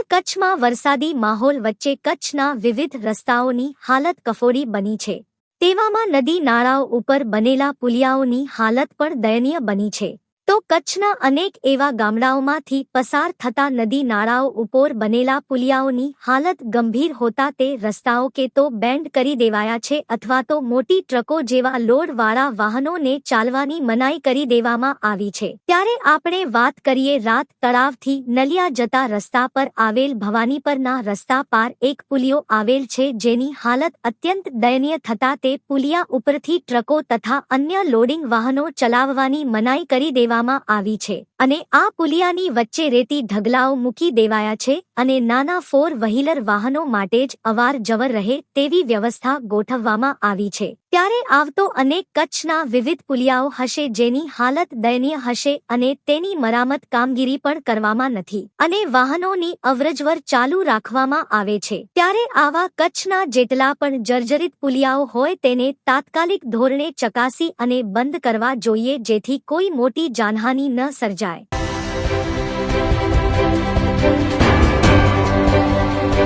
હાલ કચ્છમાં વરસાદી માહોલ વચ્ચે કચ્છના વિવિધ રસ્તાઓની હાલત કફોડી બની છે. તેવામાં નદી નાળાઓ ઉપર બનેલા પુલિયાઓની હાલત પણ દયનીય બની છે. કચ્છના અનેક એવા ગામડાઓમાંથી પસાર થતા નદી નાળાઓ ઉપર બનેલા પુલિયાઓની હાલત ગંભીર હોતા તે રસ્તાઓ કે તો બેન્ડ કરી દેવાયા છે અથવા તો મોટી ટ્રકો જેવા લોડવાળા વાહનોને ચાલવાની મનાઈ કરી દેવામાં આવી છે. ત્યારે આપણે વાત કરીએ રાત તળાવથી નલિયા જતા રસ્તા પર આવેલ ભવાની પરના રસ્તા પાર એક પુલિયો આવેલ છે જેની હાલત અત્યંત દયનીય થતા તે પુલિયા ઉપરથી ટ્રકો તથા અન્ય લોડિંગ વાહનો ચલાવવાની મનાઈ કરી દેવામાં આવી છે અને આ પુલિયાની વચ્ચે રેતી ઢગલાઓ મૂકી દેવાયા છે અને નાના ફોર વ્હીલર વાહનો માટે જ અવાર જવર રહે તેવી વ્યવસ્થા ગોઠવવામાં આવી છે. ત્યારે આવતો અનેક કચ્છના વિવિધ પુલિયાઓ હશે જેની હાલત દયનીય હશે અને તેની મરામત કામગીરી પણ કરવામાં નથી અને વાહનોની અવરજવર ચાલુ રાખવામાં આવે છે. ત્યારે આવા કચ્છના જેટલા પણ જર્જરિત પુલિયાઓ હોય તેને તાત્કાલિક ધોરણે ચકાસી અને બંધ કરવા જોઈએ જેથી કોઈ મોટી જાનહાની ન સર્જાય.